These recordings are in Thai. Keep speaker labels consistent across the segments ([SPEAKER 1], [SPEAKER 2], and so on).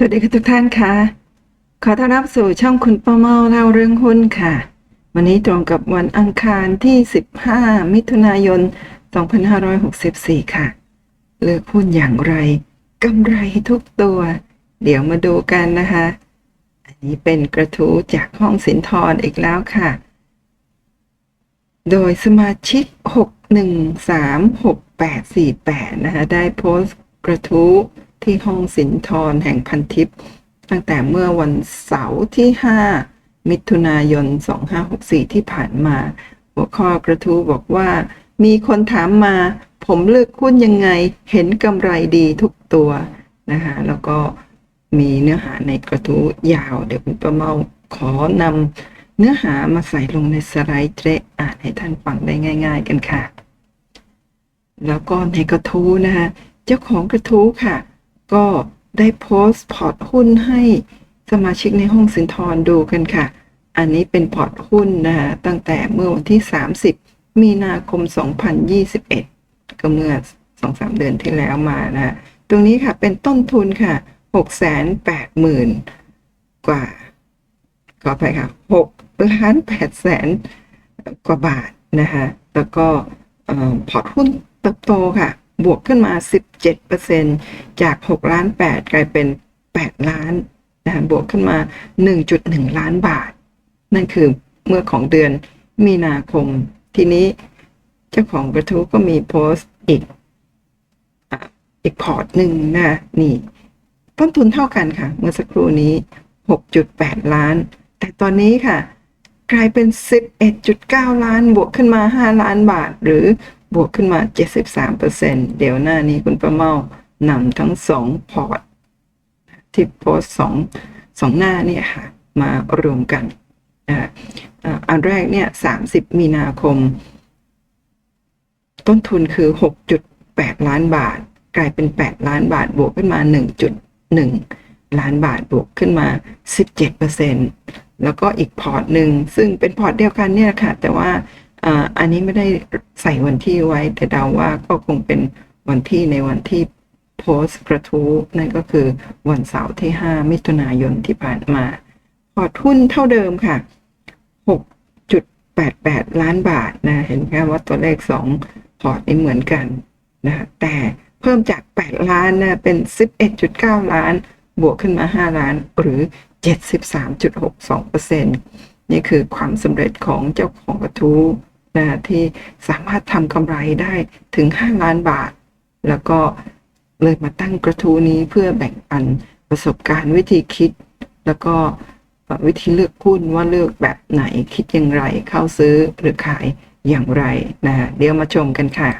[SPEAKER 1] สวัสดีค่ะทุกท่านค่ะ ขอต้อนรับสู่ช่องคุณป้าเมาเล่าเรื่องหุ้นค่ะ วันนี้ตรงกับวันอังคารที่ 15 มิถุนายน 2564 ค่ะ เลือกหุ้นอย่างไรกำไรทุกตัว เดี๋ยวมาดูกันนะคะ อันนี้เป็นกระทู้จากห้องสินทรอีกแล้วค่ะ โดยสมาชิก 6136848 นะคะ ได้โพสต์กระทู้ ที่ห้องสินทรแห่งพันทิปตั้งแต่เมื่อวันเสาร์ที่ 5 มิถุนายน 2564 ที่ผ่านมา หัวข้อกระทู้บอกว่า มีคนถามมาผมเลือกหุ้นยังไงเห็นกำไรดีทุกตัวนะคะแล้วก็มีเนื้อหาในกระทู้ยาว เดี๋ยวคุณประเมาขอนำเนื้อหามาใส่ลงในสไลด์เจะอ่านให้ท่านฟังได้ง่าย ๆ กันค่ะ แล้วก็ในกระทู้นะคะเจ้าของกระทู้ค่ะ ก็ได้โพสต์พอร์ตหุ้นให้สมาชิกในห้องสินทรดูกันค่ะ อันนี้เป็นพอร์ตหุ้นนะคะตั้งแต่เมื่อวันที่ 30 มีนาคม 2021 ก็เมื่อ 2-3 เดือนที่แล้วมานะตรงนี้ค่ะเป็นต้นทุนค่ะ 680,000 กว่าขอไปค่ะ6ล้าน8แสนกว่าบาทนะคะแล้วก็พอร์ตหุ้นเติบโตค่ะ บวกขึ้นมา 17%จาก6ล้าน8กลายเป็น 8 ล้านนะบวกขึ้นมา 1.1 ล้านบาท นั่นคือเมื่อของเดือนมีนาคม ทีนี้เจ้าของกระทู้ก็มีโพสต์อีกอีกพอร์ตหนึ่งนะนี่ ต้นทุนเท่ากันค่ะ เมื่อสักครู่นี้ 6.8 ล้าน แต่ตอนนี้ค่ะ กลายเป็น 11.9 ล้านบวกขึ้นมา 5 ล้านบาทหรือ บวกขึ้นมา 73%เดี๋ยวหน้านี้คุณประเมานำทั้งสองพอร์ตที่โพสสองสองหน้าเนี่ยค่ะ มารวมกันนะอันแรกเนี่ย 30 มีนาคม ต้นทุนคือ 6.8 ล้านบาท กลายเป็น 8 ล้านบาทบวกขึ้นมา 1.1 ล้านบาทบวกขึ้นมา 17%แล้วก็อีกพอร์ตหนึ่ง ซึ่งเป็นพอร์ตเดียวกันเนี่ยค่ะ แต่ว่า อ่าอันนี้ไม่ได้ใส่วันที่ไว้ แต่เดาว่าก็คงเป็นวันที่ในวันที่โพสต์กระทู้นั่นก็คือวันเสาร์ที่ 5 มิถุนายนที่ผ่านมาพอร์ตหุ้นเท่าเดิมค่ะ 6.88 ล้านบาทนะ เห็นแค่ว่าตัวเลข 2 พอร์ตนี้เหมือนกันนะแต่เพิ่มจาก 8 ล้านนะเป็น 11.9 ล้าน บวกขึ้นมา 5 ล้านหรือ 73.62%นี่คือความสำเร็จของเจ้าของกระทู้ นะที่สามารถทำกำไรได้ถึง 5 ล้านบาท แล้วก็เลยมาตั้งกระทู้นี้เพื่อแบ่งปันประสบการณ์วิธีคิด แล้วก็วิธีเลือกหุ้นว่าเลือกแบบไหนคิดอย่างไรเข้าซื้อหรือขายอย่างไรนะฮะเดี๋ยวมาชมกันค่ะ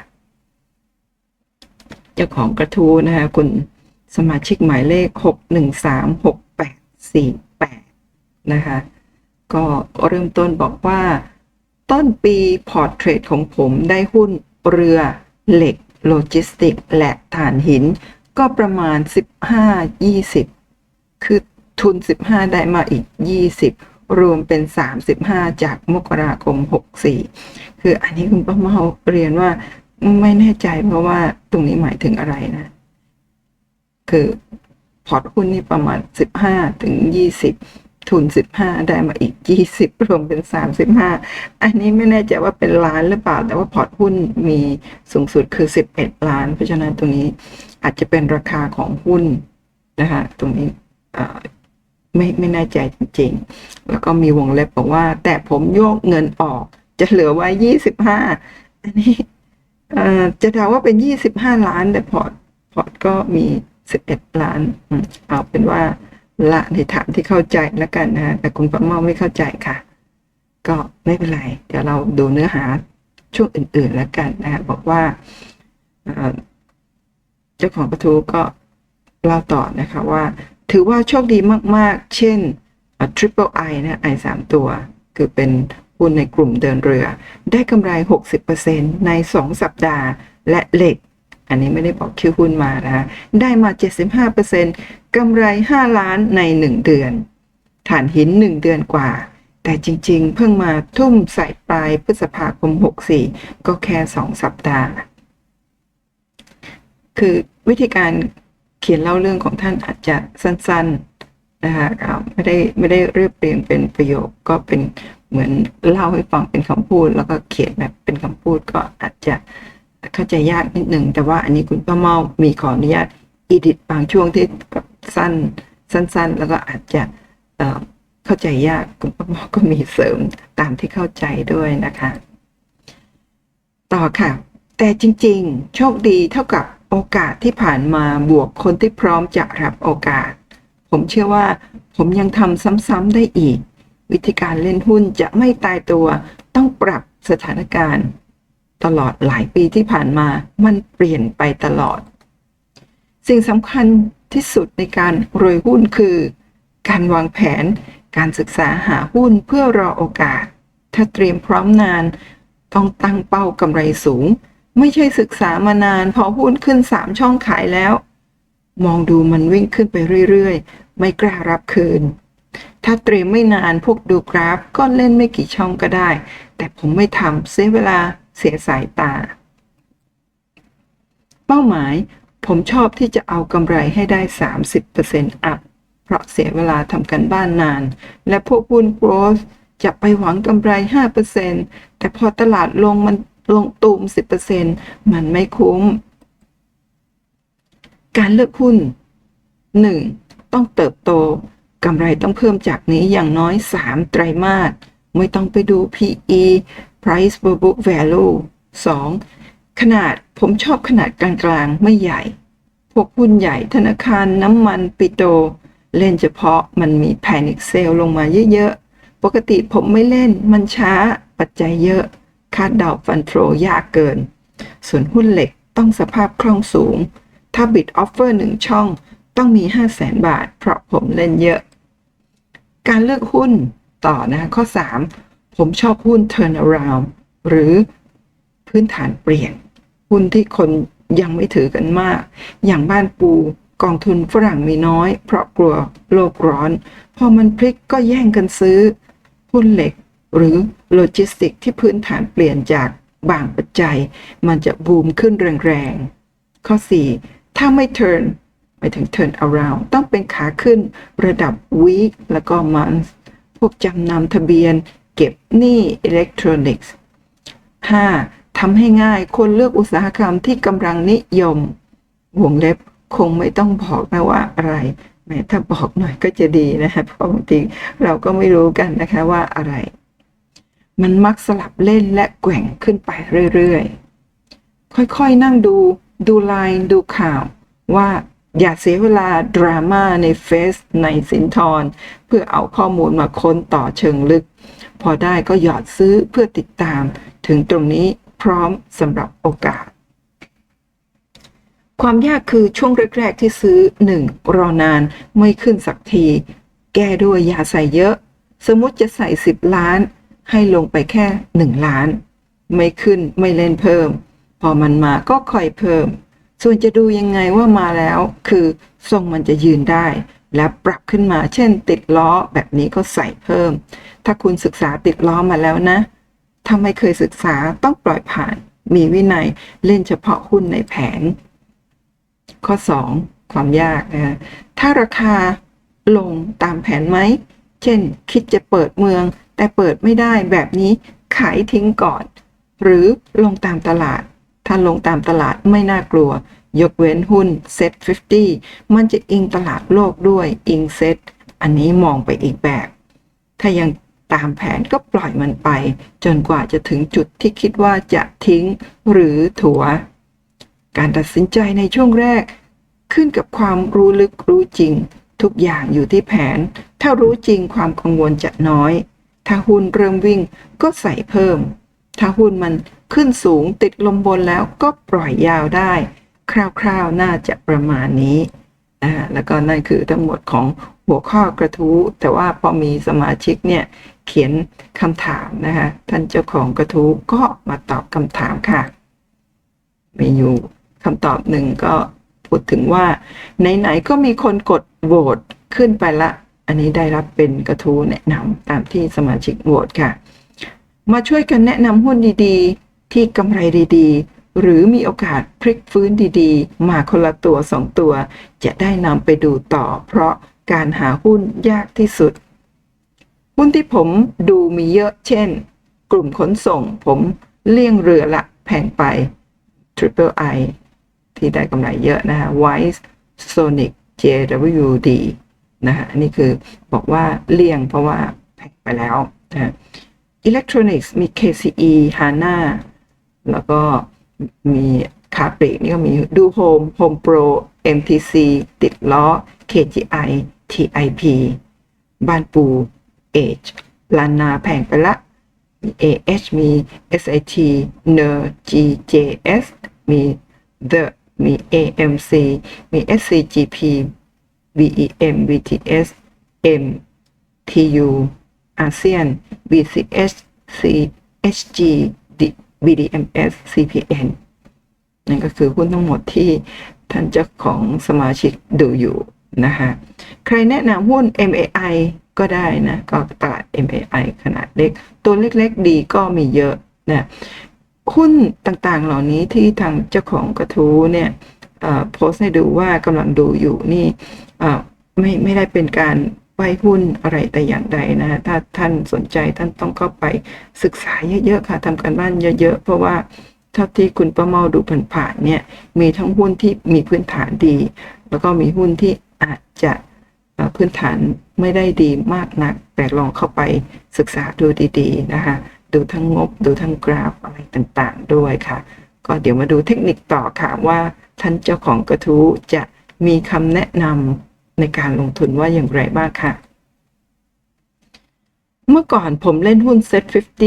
[SPEAKER 1] เจ้าของกระทู้นะคะคุณสมาชิกหมายเลข 6136848 นะคะ ก็เริ่มต้นบอกว่า ต้นปีพอร์ตเทรดของผมได้หุ้นเรือเหล็กโลจิสติกและถ่านหิน ก็ประมาณ 15-20 คือทุน 15 ได้มาอีก 20 รวมเป็น 35 จากมกราคม 64 คืออันนี้คุณป้าเมาเรียนว่าไม่แน่ใจเพราะว่าตรงนี้หมายถึงอะไรนะ คือพอร์ตหุ้นนี่ประมาณ 15 ถึง 20 ทุน 15 ได้มาอีก 20 รวมเป็น 35 อันนี้ไม่แน่ใจว่าเป็นล้านหรือเปล่า แต่ว่าพอร์ตหุ้นมีสูงสุดคือ 11 ล้าน เพราะฉะนั้นตรงนี้อาจจะเป็นราคาของหุ้นนะคะตรงนี้ไม่ไม่แน่ใจจริง ๆ แล้วก็มีวงเล็บบอกว่า แต่ผมโยกเงินออก จะเหลือไว้ 25 อันนี้จะเดาว่าเป็น 25 ล้าน แต่พอร์ตพอร์ตก็มี 11 ล้าน เอาเป็นว่า ละในฐานที่เข้าใจแล้วกันนะแต่คุณประเมาไม่เข้าใจค่ะ ก็ไม่เป็นไร เดี๋ยวเราดูเนื้อหาช่วงอื่นๆแล้วกันนะบอกว่าเจ้าของกระทู้ก็เล่าต่อนะคะว่า ถือว่าโชคดีมากๆ เช่น Triple I นะ I สามตัว คือเป็นหุ้นในกลุ่มเดินเรือ ได้กำไร 60%ใน 2 สัปดาห์ และเหล็ก อันนี้ไม่ได้บอกชื่อหุ้นมานะคะได้มา 75%กำไร 5 ล้านใน 1 เดือน ฐานหิน 1 เดือนกว่า แต่จริงๆ เพิ่งมาทุ่มใส่ปลายพฤษภาคม 64 ก็แค่ 2 สัปดาห์ คือวิธีการคิดขียนเล่าเรื่องของท่านอาจจะสั้นๆนะคะไม่ได้ไม่ได้เรียบเรียงเป็นประโยคก็เป็นเหมือนเล่าให้ฟังเป็นคำพูด แล้วก็เขียนแบบเป็นคำพูดก็อาจจะ เข้าใจยากนิดหนึ่ง แต่ว่าอันนี้คุณป้าเมามีขออนุญาตอีดิทบางช่วงที่แบบสั้นสั้น ๆ แล้วก็อาจจะเเข้าใจยากคุณป้าเมาก็มีเสริมตามที่เข้าใจด้วยนะคะ ต่อค่ะ แต่จริง ๆ โชคดีเท่ากับโอกาสที่ผ่านมาบวกคนที่พร้อมจะรับโอกาส ผมเชื่อว่าผมยังทำซ้ำๆได้อีก วิธีการเล่นหุ้นจะไม่ตายตัวต้องปรับสถานการณ์ ตลอดหลายปีที่ผ่านมามันเปลี่ยนไปตลอด สิ่งสำคัญที่สุดในการรวยหุ้นคือ การวางแผนการศึกษาหาหุ้นเพื่อรอโอกาส ถ้าเตรียมพร้อมนาน ต้องตั้งเป้ากำไรสูง ไม่ใช่ศึกษามานาน พอหุ้นขึ้นสามช่องขายแล้ว มองดูมันวิ่งขึ้นไปเรื่อยๆ ไม่กล้ารับคืน ถ้าเตรียมไม่นานพวกดูกราฟก็เล่นไม่กี่ช่องก็ได้ แต่ผมไม่ทำเสียเวลา เสียสายตา เป้าหมายผมชอบที่จะเอากำไรให้ได้ 30%อัพ เพราะเสียเวลาทำกันบ้านนาน และพวกหุ้นโกรสจะไปหวังกำไร 5%แต่พอตลาดลงมันลงตูม 10%มันไม่คุ้ม การเลือกหุ้น 1. ต้องเติบโตกำไรต้องเพิ่มจากนี้อย่างน้อย 3 ไตรมาส ไม่ต้องไปดู PE Price per book value 2. ขนาดผมชอบขนาดกลางๆ ไม่ใหญ่ พวกหุ้นใหญ่ธนาคารน้ำมันปิโต เล่นเฉพาะมันมี panic sale ลงมาเยอะๆ ปกติผมไม่เล่นมันช้าปัจจัยเยอะ คาดเดาฟันโฟยากเกิน ส่วนหุ้นเหล็กต้องสภาพคล่องสูง ถ้าบิดออฟเฟอร์หนึ่งช่องต้องมี 5 0 0แสนบาท เพราะผมเล่นเยอะ การเลือกหุ้นต่อนะข้อ 3 ผมชอบหุ้น turnaround หรือพื้นฐานเปลี่ยน หุ้นที่คนยังไม่ถือกันมาก อย่างบ้านปูกองทุนฝรั่งมีน้อย เพราะกลัวโลกร้อน พอมันพลิกก็แย่งกันซื้อ หุ้นเหล็กหรือโลจิสติกที่พื้นฐานเปลี่ยนจากบางปัจจัย มันจะบูมขึ้นแรงๆ ข้อ 4 ถ้าไม่ turn ไปถึง turn around ต้องเป็นขาขึ้นระดับ week แล้วก็ month พวกจำนำทะเบียน เก็บหนี้อิเล็กทรอนิกส์ 5. ทำให้ง่ายคนเลือกอุตสาหกรรมที่กำลังนิยม วงเล็บคงไม่ต้องบอกนะว่าอะไรแม้ถ้าบอกหน่อยก็จะดีนะคะเพราะบางทีเราก็ไม่รู้กันนะคะว่าอะไร มันมักสลับเล่นและแกว่งขึ้นไปเรื่อยๆ ค่อยๆนั่งดูดูไลน์ดูข่าว ว่าอย่าเสียเวลาดราม่าในเฟซในสินทรเพื่อเอาข้อมูลมาค้นต่อเชิงลึก พอได้ก็หยอดซื้อเพื่อติดตามถึงตรงนี้พร้อมสำหรับโอกาส ความยากคือช่วงแรก ๆ ที่ซื้อ 1. รอนานไม่ขึ้นสักที แก้ด้วยอย่าใส่เยอะ สมมติจะใส่ 10 ล้าน ให้ลงไปแค่ 1 ล้าน ไม่ขึ้นไม่เล่นเพิ่ม พอมันมาก็คอยเพิ่ม ส่วนจะดูยังไงว่ามาแล้ว คือทรงมันจะยืนได้ และปรับขึ้นมา เช่น ติดล้อแบบนี้ก็ใส่เพิ่ม ถ้าคุณศึกษาติดล้อมาแล้วนะ ถ้าไม่เคยศึกษาต้องปล่อยผ่าน มีวินัยเล่นเฉพาะหุ้นในแผน ข้อ 2 ความยากนะถ้าราคาลงตามแผนไหม เช่น คิดจะเปิดเมือง แต่เปิดไม่ได้แบบนี้ขายทิ้งก่อน หรือลงตามตลาด ถ้าลงตามตลาดไม่น่ากลัว ยกเว้นหุ้นเซ็ต50 มันจะอิงตลาดโลกด้วยอิงเซ็ตอันนี้มองไปอีกแบบ ถ้ายังตามแผนก็ปล่อยมันไป จนกว่าจะถึงจุดที่คิดว่าจะทิ้งหรือถัว การตัดสินใจในช่วงแรก ขึ้นกับความรู้ลึกรู้จริง ทุกอย่างอยู่ที่แผน ถ้ารู้จริงความกังวลจะน้อย ถ้าหุ้นเริ่มวิ่งก็ใส่เพิ่ม ถ้าหุ้นมันขึ้นสูงติดลมบนแล้วก็ปล่อยยาวได้ คร่าวๆ น่าจะประมาณนี้นะแล้วก็นั่นคือทั้งหมดของหัวข้อกระทู้ แต่ว่าพอมีสมาชิกเนี่ยเขียนคำถามนะคะท่านเจ้าของกระทู้ก็มาตอบคำถามค่ะ มีอยู่คำตอบหนึ่งก็พูดถึงว่าไหนๆก็มีคนกดโหวตขึ้นไปละ อันนี้ได้รับเป็นกระทู้แนะนำตามที่สมาชิกโหวตค่ะ มาช่วยกันแนะนำหุ้นดีๆ ที่กำไรดีๆ หรือมีโอกาสพลิกฟื้นดีๆ มาคนละตัวสองตัว จะได้นำไปดูต่อ เพราะการหาหุ้นยากที่สุด หุ้นที่ผมดูมีเยอะเช่น กลุ่มขนส่งผมเลี่ยงเรือละแพงไป Triple I ที่ได้กำไรเยอะนะฮะ Wise Sonic JWD นะฮะนนี้คือบอกว่าเลี่ยงเพราะว่าแพงไปแล้วนะ Electronics มี KCE HANA แล้วก็ มีคาปลีกนี่ก็มีดูโฮมโฮมโปร MTC ติดล้อ KGI TIP บ้านปูเอจลานนาแพงไปละ AH มี SIT n e r GJS มี The มี AMC มี SCGP BEM BTS M TU อาเซียน BCS CHG BDMS CPN นั่นก็คือหุ้นทั้งหมดที่ท่านเจ้าของสมาชิกดูอยู่นะคะใครแนะนำหุ้น MAI ก็ได้นะ ก็ตลาด MAI ขนาดเล็ก ตัวเล็กๆดีก็มีเยอะนะหุ้นต่างๆเหล่านี้ที่ทางเจ้าของกระทู้เนี่ยโพสต์ให้ดูว่ากำลังดูอยู่นี่ไม่ไม่ได้เป็นการ ไว้หุ้นอะไรแต่อย่างใดนะถ้าท่านสนใจท่านต้องเข้าไปศึกษาเยอะๆค่ะทำการบ้านเยอะๆ เพราะว่าเท่าที่คุณประเมาดูผ่านๆเนี่ยมีทั้งหุ้นที่มีพื้นฐานดี แล้วก็มีหุ้นที่อาจจะพื้นฐานไม่ได้ดีมากนัก แต่ลองเข้าไปศึกษาดูดีๆนะคะดูทั้งงบดูทั้งกราฟอะไรต่างๆด้วยค่ะ ก็เดี๋ยวมาดูเทคนิคต่อค่ะว่าท่านเจ้าของกระทู้จะมีคำแนะนำ ในการลงทุนว่าอย่างไรบ้างค่ะ เมื่อก่อนผมเล่นหุ้น Set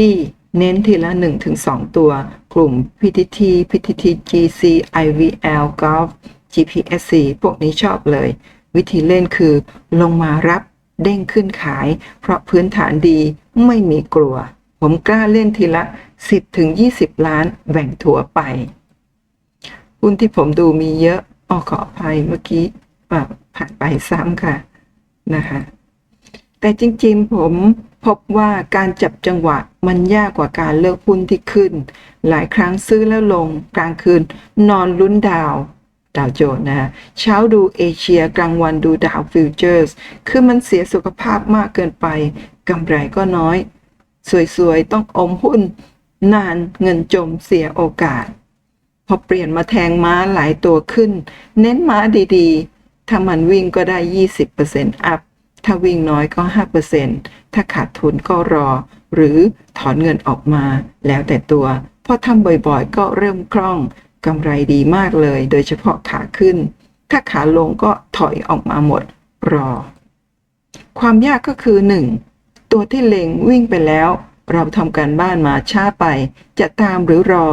[SPEAKER 1] 50 เน้นทีละ 1-2 ตัว กลุ่ม PTT PTT GC IVL Golf GPSC พวกนี้ชอบเลย วิธีเล่นคือลงมารับเด้งขึ้นขาย เพราะพื้นฐานดีไม่มีกลัว ผมกล้าเล่นทีละ 10-20 ล้านแบ่งถัวไปหุ้นที่ผมดูมีเยอะออขออภัยเมื่อกี้ ผ่านไปซ้ำค่ะนะคะ แต่จริงๆผมพบว่าการจับจังหวะมันยากกว่าการเลือกหุ้นที่ขึ้น หลายครั้งซื้อแล้วลงกลางคืนนอนลุ้นดาวดาวโจนนะเช้าดูเอเชียกลางวันดูดาวฟิวเจอร์สคือมันเสียสุขภาพมากเกินไปกำไรก็น้อย สวยๆ ต้องอมหุ้น นานเงินจมเสียโอกาส พอเปลี่ยนมาแทงม้าหลายตัวขึ้น เน้นม้าดีๆ ถ้ามันวิ่งก็ได้ 20%อัพ ถ้าวิ่งน้อยก็ 5%ถ้าขาดทุนก็รอ หรือถอนเงินออกมา แล้วแต่ตัวพอทำบ่อยๆ ก็เริ่มคล่องกำไรดีมากเลย โดยเฉพาะขาขึ้น ถ้าขาลงก็ถอยออกมาหมด รอ ความยากก็คือ 1. ตัวที่เล็งวิ่งไปแล้ว เราทำการบ้านมาช้าไป จะตามหรือรอ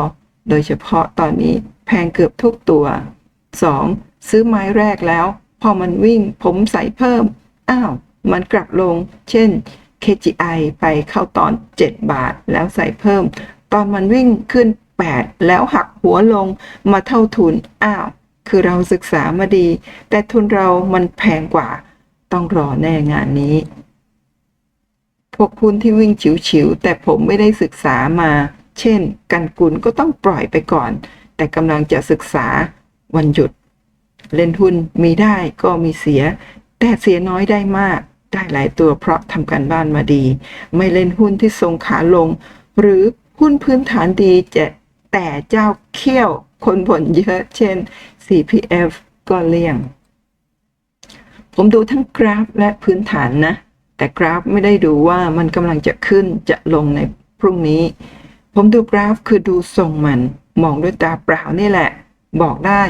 [SPEAKER 1] โดยเฉพาะตอนนี้แพงเกือบทุกตัว 2. ซื้อไม้แรกแล้ว พอมันวิ่งผมใส่เพิ่ม อ้าว มันกลับลง เช่น KGI ไปเข้าตอน 7 บาทแล้วใส่เพิ่ม ตอนมันวิ่งขึ้น 8 แล้วหักหัวลงมาเท่าทุน อ้าว คือเราศึกษามาดี แต่ทุนเรามันแพงกว่า ต้องรอแน่งานนี้ พวกคุณที่วิ่งฉิวๆ แต่ผมไม่ได้ศึกษามา เช่น กันกุลก็ต้องปล่อยไปก่อน แต่กำลังจะศึกษาวันหยุด เล่นหุ้นมีได้ก็มีเสีย แต่เสียน้อยได้มาก ได้หลายตัวเพราะทำการบ้านมาดี ไม่เล่นหุ้นที่ทรงขาลง หรือหุ้นพื้นฐานดีจะแต่เจ้าเขี้ยวคนบ่นเยอะเช่น CPF ก็เลี่ยง ผมดูทั้งกราฟและพื้นฐานนะ แต่กราฟไม่ได้ดูว่ามันกำลังจะขึ้นจะลงในพรุ่งนี้ ผมดูกราฟคือดูทรงมัน มองด้วยตาเปล่านี่แหละ บอกได้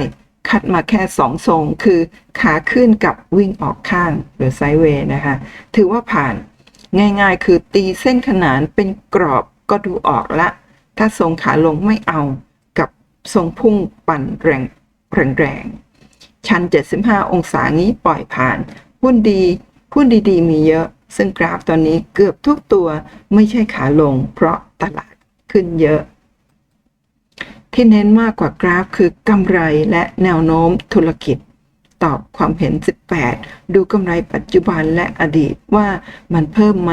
[SPEAKER 1] คัดมาแค่สองทรง คือขาขึ้นกับวิ่งออกข้างหรือไซด์เวย์นะคะ ถือว่าผ่านง่ายๆ คือตีเส้นขนานเป็นกรอบก็ดูออกละ ถ้าทรงขาลงไม่เอากับทรงพุ่งปั่นแรงแรงๆชัน 75 องศางี้ปล่อยผ่าน หุ้นดีหุ้นดีๆ มีเยอะ ซึ่งกราฟตอนนี้เกือบทุกตัวไม่ใช่ขาลง เพราะตลาดขึ้นเยอะ ที่เน้นมากกว่ากราฟคือกำไรและแนวโน้มธุรกิจ ตอบความเห็น 18 ดูกำไรปัจจุบันและอดีตว่ามันเพิ่มไหม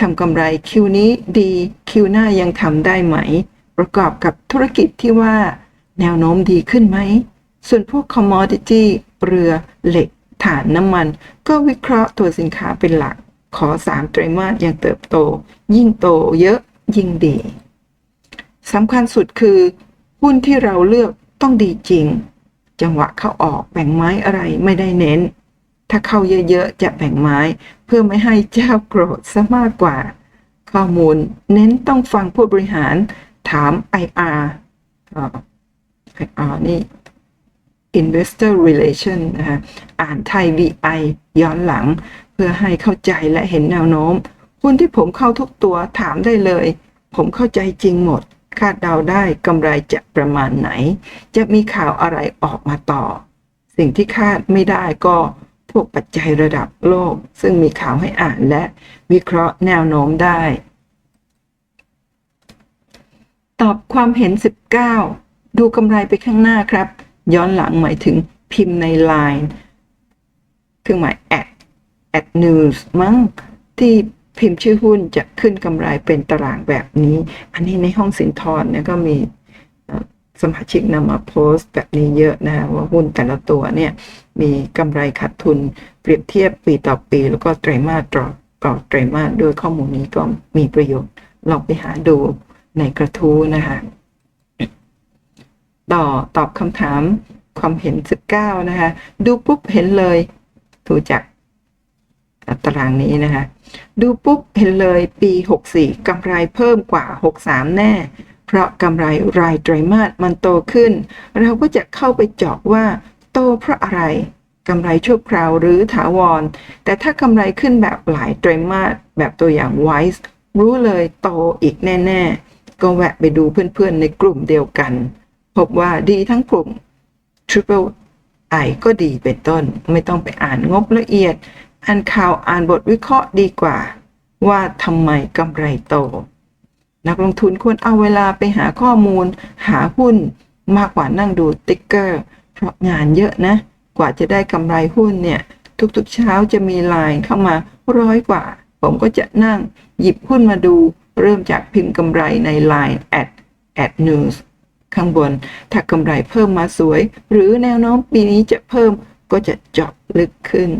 [SPEAKER 1] ทำกำไรคิวนี้ดีคิวหน้ายังทำได้ไหม ประกอบกับธุรกิจที่ว่า แนวโน้มดีขึ้นไหม ส่วนพวก commodity เรือเหล็กถ่านน้ำมัน ก็วิเคราะห์ตัวสินค้าเป็นหลัก ขอสามไตรมาสยังเติบโต ยิ่งโตเยอะยิ่งดีสำคัญสุดคือ หุ้นที่เราเลือกต้องดีจริง จังหวะเข้าออกแบ่งไม้อะไรไม่ได้เน้น ถ้าเข้าเยอะๆจะแบ่งไม้เพื่อไม่ให้เจ้าโกรธซะมากกว่า ข้อมูลเน้นต้องฟังผู้บริหารถาม IR อ่า IR นี่ Investor Relation นะคะอ่านไทย VI ย้อนหลัง เพื่อให้เข้าใจและเห็นแนวโน้มหุ้นที่ผมเข้าทุกตัวถามได้เลย ผมเข้าใจจริงหมด คาดเดาได้กำไรจะประมาณไหน จะมีข่าวอะไรออกมาต่อ สิ่งที่คาดไม่ได้ก็พวกปัจจัยระดับโลก ซึ่งมีข่าวให้อ่านและวิเคราะห์แนวโน้มได้ ตอบความเห็น 19 ดูกำไรไปข้างหน้าครับ ย้อนหลังหมายถึงพิมพ์ใน Line เครื่องหมาย at at news มั้งที่ พิมพ์ชื่อหุ้นจะขึ้นกำไรเป็นตารางแบบนี้ อันนี้ในห้องสินทรเนี่ยก็มีสมาชิกนำมาโพสต์แบบนี้เยอะนะว่าหุ้นแต่ละตัวเนี่ยมีกำไรขาดทุนเปรียบเทียบปีต่อปี แล้วก็ไตรมาสต่อต่อไตรมาสด้วยข้อมูลนี้ก็มีประโยชน์ลองไปหาดูในกระทู้นะคะต่อตอบคำถามความเห็น 19 นะคะ ดูปุ๊บเห็นเลยดูจาก ตารางนี้นะคะ ดูปุ๊บเห็นเลยปี 64 กำไรเพิ่มกว่า 63 แน่ เพราะกำไรรายไตรมาสมันโตขึ้น เราก็จะเข้าไปเจาะว่า โตเพราะอะไรกำไรชั่วคราวหรือถาวร แต่ถ้ากำไรขึ้นแบบหลายไตรมาสแบบตัวอย่าง Wise รู้เลยโตอีกแน่ ๆ ก็แวะไปดูเพื่อนๆ ในกลุ่มเดียวกัน พบว่าดีทั้งกลุ่ม Triple I ก็ดีเป็นต้น ไม่ต้องไปอ่านงบละเอียด อ่านข่าวอ่านบทวิเคราะห์ดีกว่า ว่าทำไมกำไรโต นักลงทุนควรเอาเวลาไปหาข้อมูล หาหุ้นมากกว่านั่งดูติ๊กเกอร์ เพราะงานเยอะนะ กว่าจะได้กำไรหุ้นเนี่ย ทุกๆเช้าจะมีไลน์เข้ามาร้อยกว่า ผมก็จะนั่งหยิบหุ้นมาดู เริ่มจากพิมพ์กำไรใน Line at at news ข้างบน ถ้ากำไรเพิ่มมาสวย หรือแนวโน้มปีนี้จะเพิ่มก็จะเจาะลึกขึ้น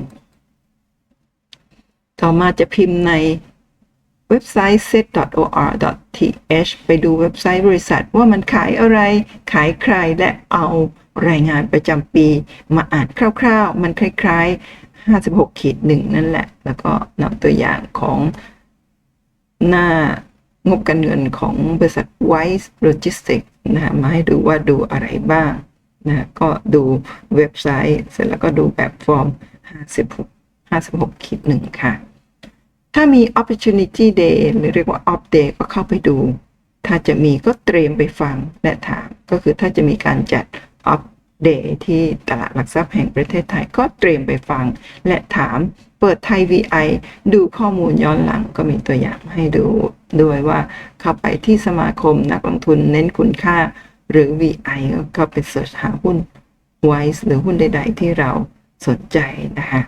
[SPEAKER 1] ต่อมาจะพิมพ์ในเว็บไซต์ set.or.th ไปดูเว็บไซต์บริษัทว่ามันขายอะไร ขายใครและเอารายงานประจำปี มาอ่านคร่าวๆ มันคล้ายๆ 56ขีดหนึ่งนั่นแหละ แล้วก็นำตัวอย่างของหน้างบการเงินของบริษัท Wise Logistics นะมาให้ดูว่าดูอะไรบ้างนะก็ดูเว็บไซต์ เสร็จแล้วก็ดูแบบฟอร์ม 56 56ขีดหนึ่งค่ะ ถ้ามี opportunity day หรือเรียกว่า off day ก็เข้าไปดู ถ้าจะมีก็เตรียมไปฟังและถาม ก็คือถ้าจะมีการจัด off day ที่ตลาดหลักทรัพย์แห่งประเทศไทยก็เตรียมไปฟัง และถาม เปิดไทย VI ดูข้อมูลย้อนหลังก็มีตัวอย่างให้ดูด้วยว่าเข้าไปที่สมาคมนักลงทุนเน้นคุณค่า หรือ VI ก็เข้าไปเสิร์ชหาหุ้น Wise หรือหุ้นใด ๆ ที่เราสนใจนะคะ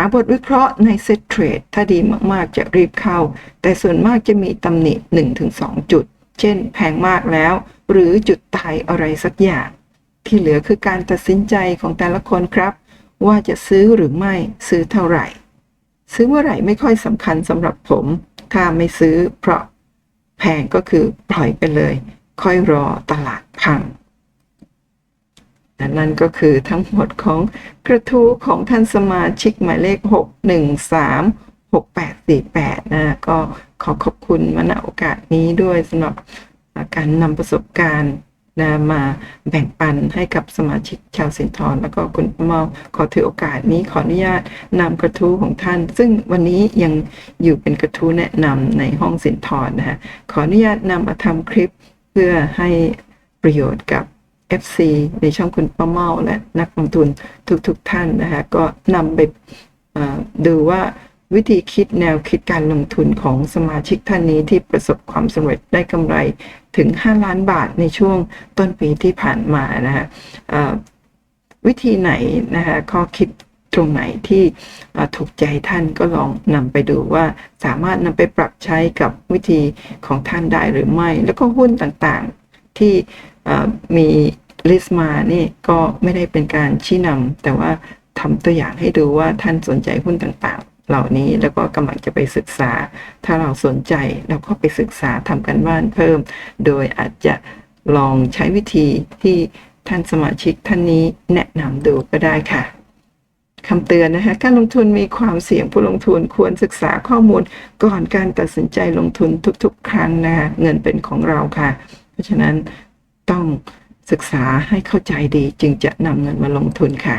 [SPEAKER 1] หาบทวิเคราะห์ในเซ็ตเทรดถ้าดีมากๆจะรีบเข้า แต่ส่วนมากจะมีตำหนิ 1-2 จุด เช่นแพงมากแล้ว หรือจุดตายอะไรสักอย่าง ที่เหลือคือการตัดสินใจของแต่ละคนครับ ว่าจะซื้อหรือไม่ซื้อเท่าไหร่ ซื้อเมื่อไหร่ไม่ค่อยสำคัญสำหรับผม ถ้าไม่ซื้อเพราะแพงก็คือปล่อยไปเลย ค่อยรอตลาดพัง และนั่นก็คือทั้งหมดของกระทู้ของท่านสมาชิกหมายเลข 613 6848 นะก็ขอขอบคุณมาณโอกาสนี้ด้วยสำหรับการนำประสบการณ์นะมาแบ่งปันให้กับสมาชิกชาวสินทรแล้วก็คุณมาขอถือโอกาสนี้ขออนุญาตนำกระทู้ของท่าน ซึ่งวันนี้ยังอยู่เป็นกระทู้แนะนำในห้องสินทรนะฮะขออนุญาตนำมาทำคลิปเพื่อให้ประโยชน์กับ FC ในช่องคุณป้าเมาและนักลงทุนทุกๆทท่านนะคะก็นำไปดูว่าวิธีคิดแนวคิดการลงทุนของสมาชิกท่านนี้ที่ประสบความสำเร็จได้กำไรถึง 5 ล้านบาทในช่วงต้นปีที่ผ่านมานะฮะวิธีไหนนะคะข้อคิดตรงไหนที่ถูกใจท่านก็ลองนำไปดูว่าสามารถนำไปปรับใช้กับวิธีของท่านได้หรือไม่ แล้วก็หุ้นต่างๆที่ มีลิสต์มานี่ก็ไม่ได้เป็นการชี้นำแต่ว่าทำตัวอย่างให้ดูว่าท่านสนใจหุ้นต่างๆ เหล่านี้แล้วก็กำลังจะไปศึกษา ถ้าเราสนใจเราก็ไปศึกษาทำกันบ้านเพิ่ม โดยอาจจะลองใช้วิธีที่ท่านสมาชิกท่านนี้แนะนำดูก็ได้ค่ะคำเตือนนะคะ การลงทุนมีความเสี่ยงผู้ลงทุนควรศึกษาข้อมูลก่อนการตัดสินใจลงทุนทุกๆ ครั้งนะคะเงินเป็นของเราค่ะ เพราะฉะนั้น ต้องศึกษาให้เข้าใจดีจึงจะนำเงินมาลงทุนค่ะ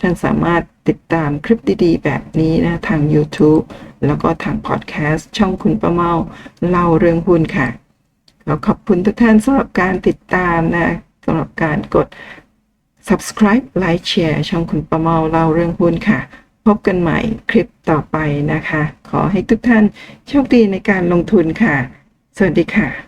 [SPEAKER 1] ท่านสามารถติดตามคลิปดีๆ แบบนี้นะทาง YouTube แล้วก็ทางพอดแคสต์ช่องคุณประเมาเล่าเรื่องหุ้นค่ะขอขอบคุณทุกท่านสำหรับการติดตามนะสำหรับการกด subscribe like share ช่องคุณประเมาเล่าเรื่องหุ้นค่ะ พบกันใหม่คลิปต่อไปนะคะ ขอให้ทุกท่านโชคดีในการลงทุนค่ะ สวัสดีค่ะ